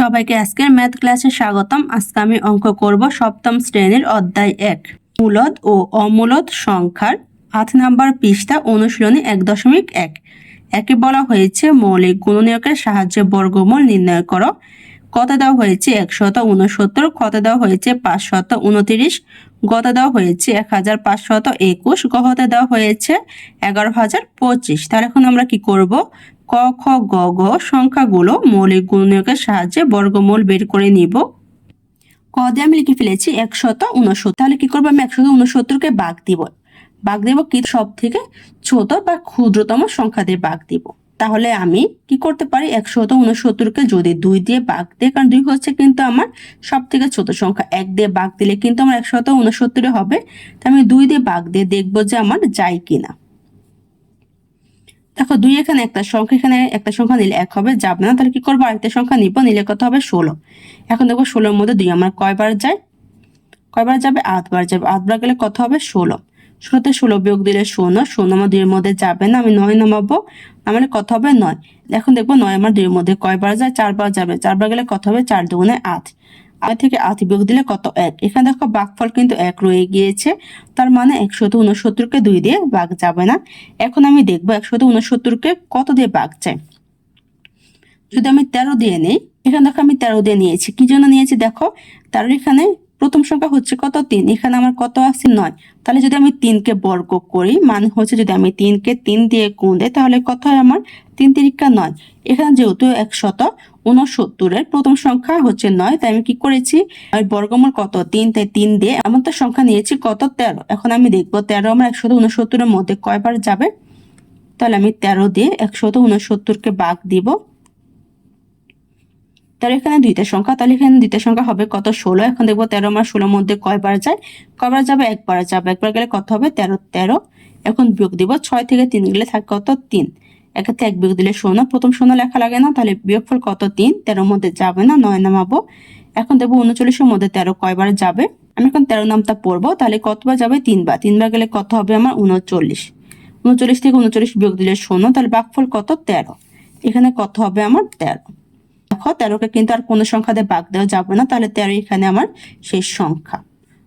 সবাইকে আজকের ম্যাথ ক্লাসে স্বাগতম। আজকে আমি অঙ্ক করব সপ্তম শ্রেণির অধ্যায় এক। মূলদ ও অমূলদ সংখ্যার আট নাম্বার পৃষ্ঠা অনুশীলনী এক দশমিক এক। একে বলা হয়েছে মৌলিক গুণনীয়কের সাহায্যে বর্গমূল নির্ণয় করো। কত দেওয়া হয়েছে? একশত উনসত্তর কত দেওয়া হয়েছে? পাঁচশত উনতিরিশ গত দেওয়া হয়েছে এক হাজার পাঁচশত একুশ। গহতে দেওয়া হয়েছে এগারো হাজার পঁচিশ। তাহলে এখন আমরা কি করব? ক, খ, গ ঘ সংখ্যাগুলো মৌলিক গুণনীয়কের সাহায্যে বর্গমূল বের করে নিব। ক দিয়ে আমি লিখে ফেলেছি একশত উনসত্তর তাহলে কি করব? আমি একশত উনসত্তরকে বাঘ দিব। বাঘ দিব কি? সব থেকে ছোট বা ক্ষুদ্রতম সংখ্যা দিয়ে বাঘ দিব। তাহলে আমি কি করতে পারি? একশত উনসত্তরকে যদি দুই দিয়ে বাঘ দিয়ে কারণ দুই হচ্ছে কিন্তু আমার সব থেকে ছোট সংখ্যা। এক দিয়ে বাঘ দিলে কিন্তু আমার একশত উনসত্তরে হবে। তা আমি দুই দিয়ে বাঘ দিয়ে দেখব যে আমার যায় কিনা। দেখো, দুই এখানে একটা সংখ্যা, এখানে একটা সংখ্যা নিলে এক হবে যাবে না, তাহলে কি করব? আরেকটা সংখ্যা নিব, নিলে কত হবে? ষোলো। এখন দেখব ষোলোর মধ্যে দুই, আমার কয়বার যায়? কয়বার যাবে? আটবার যাবে। আটবার গেলে কত হবে? ষোলো। ষোলোতে ষোলো বিয়োগ দিলে শূন্য শূন্য আমার দুইয়ের মধ্যে যাবে না, আমি নয় নামাবো আমার কত হবে? নয়। এখন দেখব, নয় আমার দুইয়ের মধ্যে কয়বার যায়? চারবার যাবে। চারবার গেলে কত হবে? চার দুগুণে আট। আট থেকে আতি বিয়োগ দিলে কত? এক। এখানে দেখো বাঘফল কিন্তু এক রয়ে গিয়েছে। তার মানে একশত উনসত্তরকে দুই দিয়ে বাঘ যাবে না। এখন আমি দেখব একশত উনসত্তরকে কত দিয়ে বাঘ যায়। যদি আমি তেরো দিয়ে নিই, এখানে দেখো আমি তেরো দিয়ে নিয়েছি। কি জন্য নিয়েছি? দেখো, তেরো এখানে প্রথম সংখ্যা হচ্ছে কত? তিন। এখানে আমার কত আছে? নয়। তাহলে যদি আমি তিনকে বর্গ করি মানে হচ্ছে যদি আমি তিনকে তিন দিয়ে গুণ দেয় তাহলে কত হয় আমার? তিন তিরিকা নয়। এখানে যেহেতু একশত উনসত্তরের প্রথম সংখ্যা হচ্ছে নয়, তাই আমি কি করেছি? আর বর্গমূল কত? তিন, তাই তিন দিয়ে আমার তো সংখ্যা নিয়েছি, কত? তেরো। এখন আমি দেখব, তেরো আমার একশত উনসত্তরের মধ্যে কয়বার যাবে? তাহলে আমি তেরো দিয়ে একশত উনসত্তরকে বাঘ দিব। তাহলে এখানে দুইটা সংখ্যা, তাহলে এখানে দুইটা সংখ্যা হবে কত? ষোলো। এখন দেখব তেরো আমার ষোলোর মধ্যে কয়বার যায়? কয়বার যাবে? একবার যাবে। একবার গেলে কত হবে? তেরো তেরো। এখন বিয়োগ দিব। ছয় থেকে তিন গেলে থাকে কত? তিন। একাতে এক বিয়োগ দিলে শূন্য। প্রথম শূন্য লেখা লাগে না, তাহলে বিয়োগফল কত? তিন। তেরোর মধ্যে যাবে না, নয় নামাবো। এখন দেখব উনচল্লিশের মধ্যে তেরো কয়বার যাবে? আমি এখন তেরো নামটা পড়ব, তাহলে কতবার যাবে? তিনবার। তিনবার গেলে কত হবে আমার? উনচল্লিশ। উনচল্লিশ থেকে উনচল্লিশ বিয়োগ দিলে শূন্য, তাহলে বাঘফল কত? তেরো। এখানে কত হবে আমার? তেরো। দেখো, তেরোকে কিন্তু আর কোনো সংখ্যা দিয়ে বাগ দেওয়া যাবে না। তাহলে তেরো এখানে আমার শেষ সংখ্যা।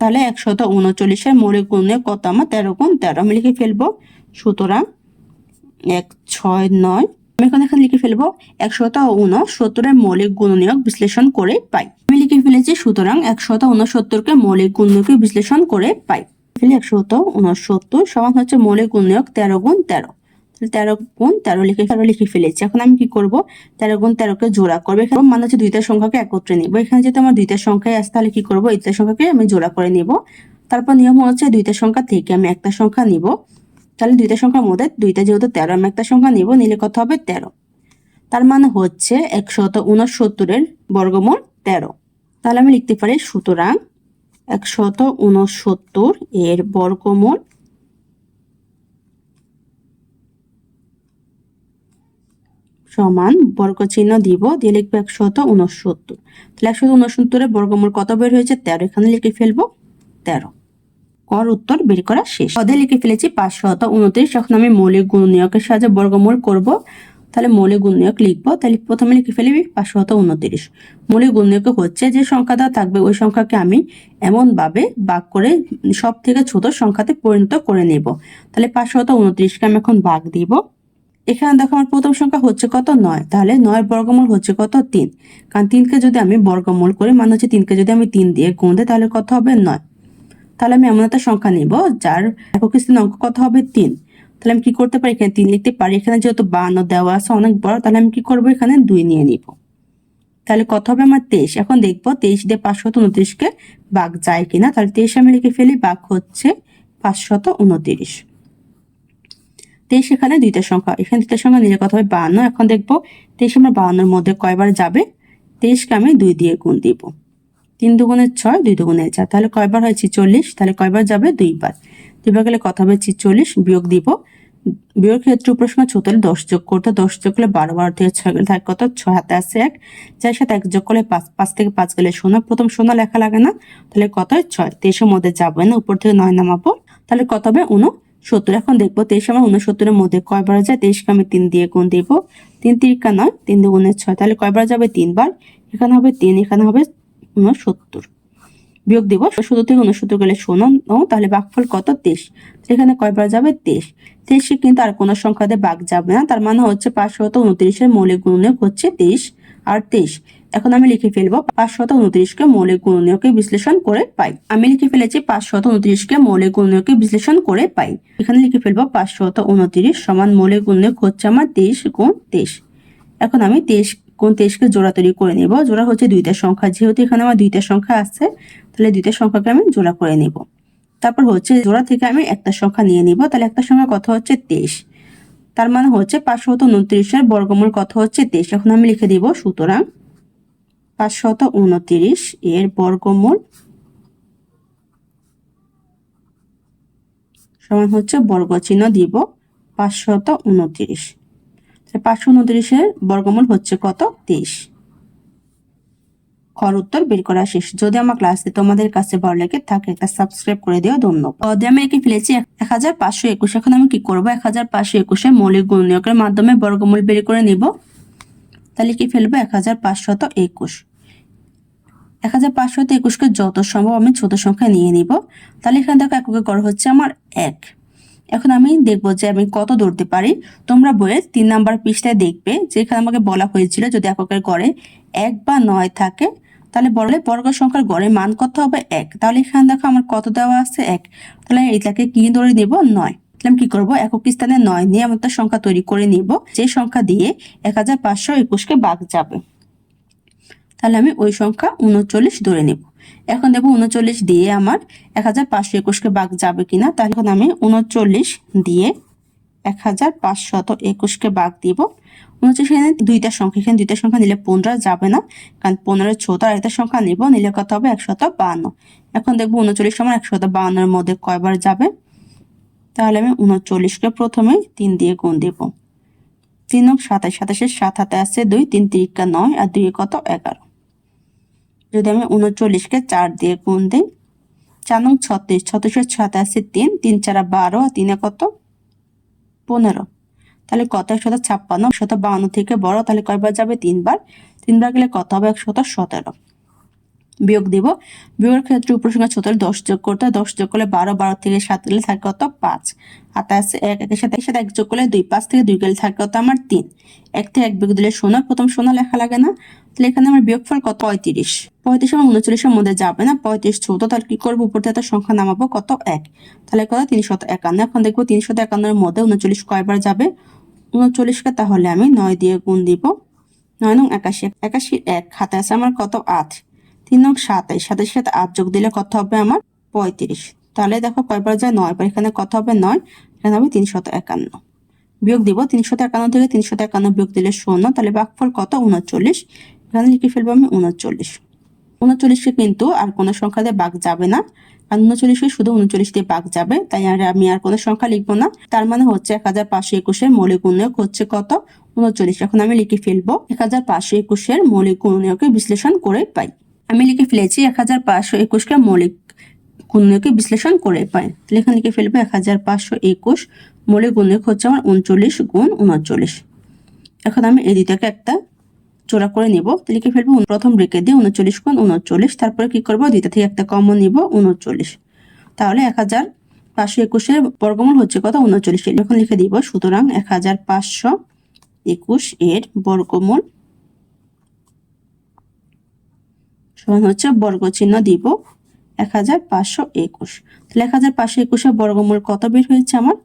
তাহলে একশত উনচল্লিশের মৌলিক গুণে কত আমার? তেরো গুণ তেরো। আমি লিখে ফেলব, সুতরাং এক, ছয়, নয়। আমি এখন এখানে লিখে ফেলব, একশত উনসত্তরের মৌলিক গুণনীয়ক বিশ্লেষণ করে পাই। আমি লিখে ফেলেছি, সুতরাং একশত উনসত্তরকে মৌলিক গুণনীয়কে বিশ্লেষণ করে পাই। একশত উনসত্তর সমান হচ্ছে মৌলিক গুণনীয়ক তেরো গুণ তেরো। তেরো গুণ তেরো লিখে তেরো লিখে ফেলেছি। এখন আমি কি করব? তেরো গুণ তেরোকে জোড়া করব। এখানে মানে হচ্ছে দুইটা সংখ্যাকে একত্রে নিব। এখানে যেহেতু আমার দুইটা সংখ্যায় আসে তাহলে কি করব? এই সংখ্যাকে আমি জোড়া করে নিব। তারপর নিয়ম হচ্ছে দুইটা সংখ্যা থেকে আমি একটা সংখ্যা নিব। তাহলে দুইটা সংখ্যার মধ্যে দুইটা যেহেতু তেরো, আমি একটা সংখ্যা নিব, নিলে কত হবে? তেরো। তার মানে হচ্ছে একশত উনসত্তরের বর্গমূল তেরো। তাহলে আমি লিখতে পারি সুতরাং একশত উনসত্তর এর বর্গমূল সমান বর্গ চিহ্ন দিব, দিয়ে লিখব একশত উনসত্তর তাহলে একশত উনসত্তরের বর্গমূল কত বের হয়েছে? তেরো। এখানে লিখে ফেলব, তেরো। কর উত্তর বের করা শেষ। পদে লিখে ফেলেছি পাঁচশত উনত্রিশ এখন আমি মৌলিক গুণনীয়কের সাহায্যে বর্গমূল করব। তাহলে মৌলিক গুণনীয়ক লিখব। তাহলে প্রথমে লিখে ফেলবি পাঁচশত উনত্রিশ মৌলিক গুণনীয়ক হচ্ছে যে সংখ্যাটা থাকবে, ওই সংখ্যাকে আমি এমনভাবে বাক করে সব থেকে ছোট সংখ্যাতে পরিণত করে নেব। তাহলে পাঁচশত উনত্রিশকে আমি এখন বাঘ দিব। এখানে দেখো আমার প্রথম সংখ্যা হচ্ছে কত? নয়। তাহলে নয় বর্গমূল হচ্ছে কত? তিন। কারণ তিনকে যদি আমি বর্গমূল করি মানে হচ্ছে তিনকে যদি আমি তিন দিয়ে গুণ দিই, তাহলে কত হবে? নয়। তাহলে আমি এমন একটা সংখ্যা নিব, যার একক স্থান অঙ্ক কত হবে? তিন। তাহলে আমি কি করতে পারি? এখানে তিন লিখতে পারি। এখানে যেহেতু বান্ন দেওয়া আছে, অনেক বড়, তাহলে আমি কি করব? এখানে দুই নিয়ে নিব। তাহলে কত হবে আমার তেইশ? এখন দেখব তেইশ দিয়ে পাঁচশত উনত্রিশকে বাঘ যায় কিনা? তাহলে তেইশ আমি লিখে ফেলি বাঘ হচ্ছে পাঁচশত উনত্রিশ। তেইশ এখানে দুইটা সংখ্যা। এখানে দুইটা সংখ্যা, নিজের কথা হবে বাহান্ন। এখন দেখব তেইশ আমার বাহান্নর মধ্যে কয়বার যাবে? তেইশকে আমি দুই দিয়ে গুণ দিব। তিন দুগুণের ছয়, দুই দুগুণের চার। তাহলে কয়বার হয় ছিচল্লিশ? তাহলে কয়বার যাবে? দুইবার। দুইবার গেলে কথা হবে ছিচল্লিশ, বিয়োগ দিব। বিয়োগ ক্ষেত্রে সময় ছোট দশ যোগ করতে দশ যোগ করলে বারো বারো থেকে ছয় গেলে থাকে কত? ছয় হাতে আছে এক। যার সাথে এক যোগ করলে পাঁচ পাঁচ থেকে পাঁচ গেলে শোনা প্রথম শোনা লেখা লাগে না। তাহলে কত ছয়। তেইশের মধ্যে যাবে না, উপর থেকে নয় নামাবো। তাহলে কত হবে? উনো সত্তর, এখন দেখব তেইশ আমার উনসত্তরের মধ্যে কয়বার যায়? তেইশকে আমি তিন দিয়ে গুণ দিব। তিন তিরিকা নয়, তিন দুগুণের ছয়। তাহলে কয়বার যাবে? তিনবার এখানে হবে তিন, এখানে হবে উনসত্তর বিয়োগ দিব। সত্তর থেকে উনসত্তর গেলে শোনো তাহলে বাঘফল কত? তেইশ। এখানে কয়বার যাবে? তেইশ। তেইশে কিন্তু আর কোনো সংখ্যাতে বাঘ যাবে না। তার মানে হচ্ছে পাঁচশত উনত্রিশের মৌলিক গুণনীয়ক হচ্ছে তেইশ। আর তেইশ এখন আমি লিখে ফেলব পাঁচশত উনত্রিশকে মৌলিক গুণনীয়কে বিশ্লেষণ করে পাই। আমি লিখে ফেলেছি পাঁচশত উনত্রিশকে মৌলিক গুণনীয়কে বিশ্লেষণ করে পাই। এখানে লিখে ফেলব পাঁচশত উনত্রিশ সমান মৌলিক গুণনীয়ক হচ্ছে আমার তেইশ গুণ তেইশ। এখন আমি তেইশ কোন তেইশকে জোড়া তৈরি করে নিব। জোড়া হচ্ছে দুইটা সংখ্যা। যেহেতু এখানে আমার দুইটা সংখ্যা আছে, তাহলে দুইটা সংখ্যাকে আমি জোড়া করে নিব। তারপর হচ্ছে জোড়া থেকে আমি একটা সংখ্যা নিয়ে নিব। তাহলে একটা সংখ্যা কত হচ্ছে? তেইশ। তার মানে হচ্ছে পাঁচশত উনত্রিশের বর্গমূল কত হচ্ছে? তেইশ। এখন আমি লিখে দিব সুতরাং পাঁচশত উনত্রিশ এর বর্গমূল সমান হচ্ছে বর্গ চিহ্ন দিব পাঁচশত উনত্রিশ। পাঁচশো উনত্রিশের বর্গমূল হচ্ছে কত? তেইশ। খর উত্তর বের করা শেষ। যদি আমার ক্লাসে তোমাদের কাছে ভালো লাগে থাকে একটা সাবস্ক্রাইব করে দিও। ধন্যবাদ। আমি একে ফেলেছি, এক হাজার পাঁচশো একুশ। এখন আমি কি করব? এক হাজার পাঁচশো একুশে মৌলিক গুণনীয়কের মাধ্যমে বর্গমূল বের করে নিব। তাহলে কি ফেলব এক হাজার পাঁচশত একুশ। এক হাজার পাঁচশত একুশকে যত সম্ভব আমি ছোট সংখ্যা নিয়ে নিব। তাহলে এখানে দেখো এককে গড় হচ্ছে আমার এক। এখন আমি দেখব যে আমি কত দৌড়তে পারি। তোমরা বইয়ের তিন নাম্বার পৃষ্ঠায় দেখবে যেখানে আমাকে বলা হয়েছিল যদি এককের গড়ে এক বা নয় থাকে, তাহলে বলে বর্গ সংখ্যার গড়ে মান কত হবে এক? তাহলে এখানে দেখো আমার কত দেওয়া আছে? এক। তাহলে এটাকে কি ধরে নিব? নয়। তাহলে কি করব? একক স্থানে নয় নিয়ে আমি একটা সংখ্যা তৈরি করে নিব। যে সংখ্যা দিয়ে এক হাজার পাঁচশো একুশকে বাঘ যাবে। তাহলে আমি ওই সংখ্যা উনচল্লিশ ধরে নেব। এখন দেখব উনচল্লিশ দিয়ে আমার এক হাজার পাঁচশো একুশকে বাঘ যাবে কিনা? তাহলে এখন আমি উনচল্লিশ দিয়ে এক হাজার পাঁচশত একুশকে বাঘ দিব। উনচল্লিশ এখানে দুইটা সংখ্যা। এখানে দুইটা সংখ্যা নিলে পনেরো যাবে না। কারণ পনেরো ছোট, আর একটা সংখ্যা নিব। নিলে কত হবে? একশত বান্ন। এখন দেখব উনচল্লিশ সময় একশত বান্নর মধ্যে কয়বার যাবে? তাহলে আমি উনচল্লিশকে প্রথমে তিন দিয়ে গুণ দেব। তিন নং সাতাশ, সাতাশের সাত হাতে আছে দুই, তিন তিরিকা নয়, আর দুই কত? এগারো। যদি আমি উনচল্লিশকে চার দিয়ে গুণ দিই, চার নং ছত্রিশ, ছত্রিশের সাথে আছে তিন তিন চারা বারো, আর তিনে কত? পনেরো। তাহলে কত? একশত ছাপ্পান্ন, একশত বাউন্ন থেকে বড়, তাহলে কয়বার যাবে? তিনবার। তিনবার গেলে কত হবে? একশত সতেরো। বিয়োগ দিব। বিয়োগের ক্ষেত্রে সঙ্গে ছোট দশ যোগ করতে দশ যোগ করলে বারো বারো থেকে সাত গেলে থাকে কত? পাঁচ। তার এক, একের সাথে সাথে এক যোগ করলে দুই, পাঁচ থেকে দুই গেলে থাকে কত? আমার তিন। এক থেকে এক বিয়োগ দিলে শোনো প্রথম শোনা লেখা লাগে না। তাহলে এখানে আমার বিয়োগফল কত? পঁয়ত্রিশ। পঁয়ত্রিশ এবং উনচল্লিশের মধ্যে যাবে না। পঁয়ত্রিশ ছোট তাহলে কি করব? উপর থেকে সংখ্যা নামাবো কত? এক। তাহলে কত? তিনশত একান্ন। এখন দেখব তিনশত একান্নের মধ্যে উনচল্লিশ কয়বার যাবে? উনচল্লিশকে তাহলে আমি নয় দিয়ে গুণ দিব। নয় নং একাশি। একাশি এক। খাতে আছে আমার কত? আট। তিন নং সাতাইশ সাতাইশ সাথে আট যোগ দিলে কত হবে আমার পঁয়ত্রিশ। তাহলে দেখো কয়বার যায় নয় বার এখানে কত হবে নয়? এখানে হবে তিনশত একান্ন। বিয়োগ দিব, তিনশত একান্ন থেকে তিনশত একান্ন বিয়োগ দিলে শূন্য, তাহলে বাকফল কত? উনচল্লিশ এখানে লিখে ফেলব আমি উনচল্লিশ উনচল্লিশকে কিন্তু আর কোনো সংখ্যা দিয়ে বাঘ যাবে না। আর উনচল্লিশকে শুধু উনচল্লিশ দিয়ে বাঘ যাবে, তাই আর আমি আর কোনো সংখ্যা লিখব না। তার মানে হচ্ছে এক হাজার পাঁচশো একুশের মৌলিক উন্নয়ক হচ্ছে কত? উনচল্লিশ এখন আমি লিখে ফেলব এক হাজার পাঁচশো একুশের মৌলিক উন্নয়কে বিশ্লেষণ করে পাই। আমি লিখে ফেলেছি এক হাজার পাঁচশো একুশকে মৌলিক গুণনীয়কে বিশ্লেষণ করে পাই। তাহলে এখানে লিখে ফেলব এক হাজার পাঁচশো একুশ মৌলিক গুণনীয়ক হচ্ছে আমার উনচল্লিশ গুণ উনচল্লিশ। এখন আমি এই দুইটাকে একটা জোড়া করে নিব। লিখে ফেলব প্রথম ব্রেকে দিয়ে উনচল্লিশ গুণ উনচল্লিশ, তারপরে কি করব? দুইটা থেকে একটা কমন নিব উনচল্লিশ। তাহলে এক হাজার পাঁচশো একুশের বর্গমূল হচ্ছে কত? উনচল্লিশ। এখন লিখে দিব, সুতরাং এক হাজার পাঁচশো একুশ এর বর্গমূল সমান হচ্ছে বর্গ চিহ্ন দিব এক হাজার পাঁচশো একুশ। তাহলে এক হাজার পাঁচশো একুশের বর্গমূল কত বের হয়েছে আমার?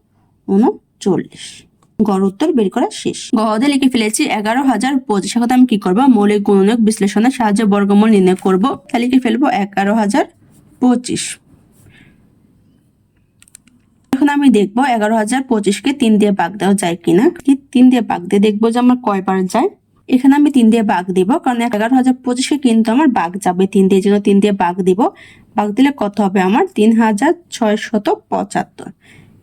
উনচল্লিশ গড় উত্তর বের করা শেষ। গহদে লিখে ফেলেছি এগারো হাজার পঁচিশ। এখন আমি কি করব? মৌলিক গুণনীয়ক বিশ্লেষণের সাহায্যে বর্গমূল নির্ণয় করব। তাহলে লিখে ফেলব এগারো হাজার পঁচিশ। এখন আমি দেখব এগারো হাজার পঁচিশকে তিন দিয়ে বাগ দেওয়া যায় কিনা। তিন দিয়ে বাগ দিয়ে দেখব যে আমার কয়বার যায়? এখানে আমি তিন দিয়ে বাঘ দিব, কারণ এগারো হাজার পঁচিশে কিন্তু আমার বাঘ যাবে তিন দিয়ে জন্য তিন দিয়ে বাঘ দিব। বাঘ দিলে কত হবে আমার? তিন হাজার ছয় শত পঁচাত্তর।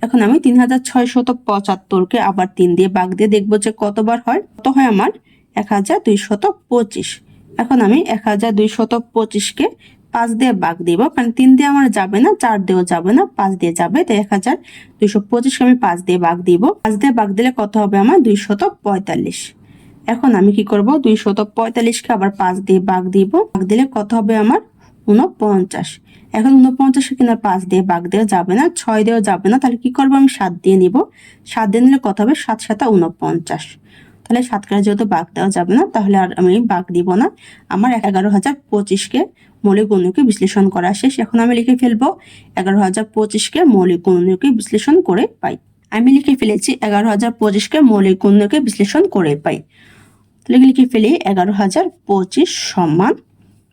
এখন আমি তিন হাজার ছয় শত পঁচাত্তরকে আবার তিন দিয়ে বাঘ দিয়ে দেখব যে কতবার হয়। কত হয় আমার? এক হাজার দুই শত পঁচিশ। এখন আমি এক হাজার দুই শত পঁচিশকে পাঁচ দিয়ে বাঘ দিব, কারণ তিন দিয়ে আমার যাবে না, চার দিয়েও যাবে না, পাঁচ দিয়ে যাবে তো এক হাজার দুইশো পঁচিশকে আমি পাঁচ দিয়ে বাঘ দিব। পাঁচ দিয়ে বাঘ দিলে কত হবে আমার? দুইশত পঁয়তাল্লিশ। এখন আমি কি করব? দুইশত পঁয়তাল্লিশকে আবার পাঁচ দিয়ে বাঘ দিব। বাঘ দিলে কত হবে আমার? উনপঞ্চাশ এখন উনপঞ্চাশে কিনা পাঁচ দিয়ে বাঘ দেওয়া যাবে না, ছয় দেওয়া যাবে না, তাহলে কি করব আমি? সাত দিয়ে নিব। সাত দিয়ে নিলে কত হবে? সাত সাতা উনপঞ্চাশ তাহলে সাত সাতকারে যেহেতু বাঘ দেওয়া যাবে না, তাহলে আর আমি বাঘ দিব না। আমার এগারো হাজার পঁচিশকে মৌলিক গুণকে বিশ্লেষণ করা শেষ। এখন আমি লিখে ফেলব, এগারো হাজার পঁচিশকে মৌলিক গুণকে বিশ্লেষণ করে পাই। আমি লিখে ফেলেছি, এগারো হাজার পঁচিশকে মৌলিক গুণকে বিশ্লেষণ করে পাই। তাহলে লিখে ফেলি এগারো হাজার পঁচিশ সমান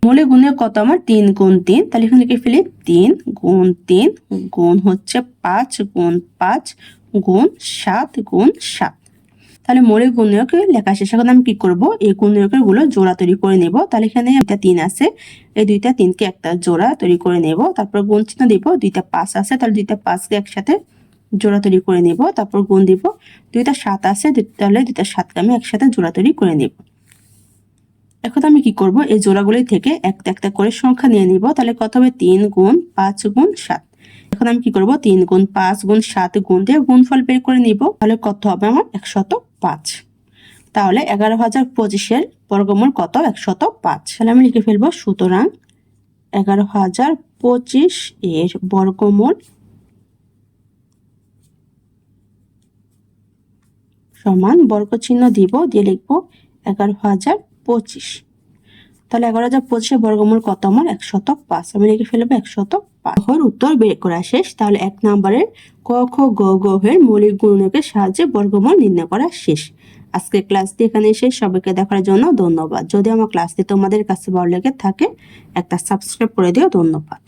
মৌলিক গুণের কত আমার? তিন গুণ তিন। তাহলে এখানে লিখে ফেলি তিন গুণ তিন গুণ হচ্ছে পাঁচ গুণ পাঁচ গুণ সাত গুণ সাত। তাহলে মৌলিক গুণনীয়কে লেখা শেষ। এখন আমি কি করব? এই গুণনীয়কেরগুলো জোড়া তৈরি করে নেব। তাহলে এখানে একটা তিন আছে। এই দুইটা তিনকে একটা জোড়া তৈরি করে নেব। তারপর গুণ চিহ্ন দিব। দুইটা পাঁচ আছে। তাহলে দুইটা পাঁচকে একসাথে জোড়া তৈরি করে নেব, তারপর গুণ দিব। দুইটা সাত আছে তাহলে দুইটা সাতকে আমি একসাথে জোড়া তৈরি করে নেব। এখন আমি কি করব? এই জোড়াগুলি থেকে একটা একটা করে সংখ্যা নিয়ে নিব, তাহলে কত হবে? তিন গুণ পাঁচ গুণ সাত। এখন আমি কি করব? তিন গুণ পাঁচ গুণ সাত গুণ দিয়ে গুণফল বের করে নিব, তাহলে কত হবে আমার? একশত পাঁচ। তাহলে এগারো হাজার পঁচিশের বর্গমূল কত? একশত পাঁচ। তাহলে আমি লিখে ফেলব, সুতরাং এগারো হাজার পঁচিশ এর বর্গমূল সমান বর্গ চিহ্ন দিব, দিয়ে লিখব এগারো হাজার পঁচিশ। তাহলে এগারো হাজার পঁচিশে বর্গমূল কত আমার? একশত পাঁচ। আমি লিখে ফেলব একশত পাঁচ। উত্তর বের করা শেষ। তাহলে এক নম্বরের ক, খ, গ গহের মৌলিক গুণকের সাহায্যে বর্গমূল নির্ণয় করা শেষ। আজকে ক্লাসটি এখানে শেষ। সবাইকে দেখার জন্য ধন্যবাদ। যদি আমার ক্লাসটি তোমাদের কাছে ভালো লেগে থাকে, একটা সাবস্ক্রাইব করে দিও। ধন্যবাদ।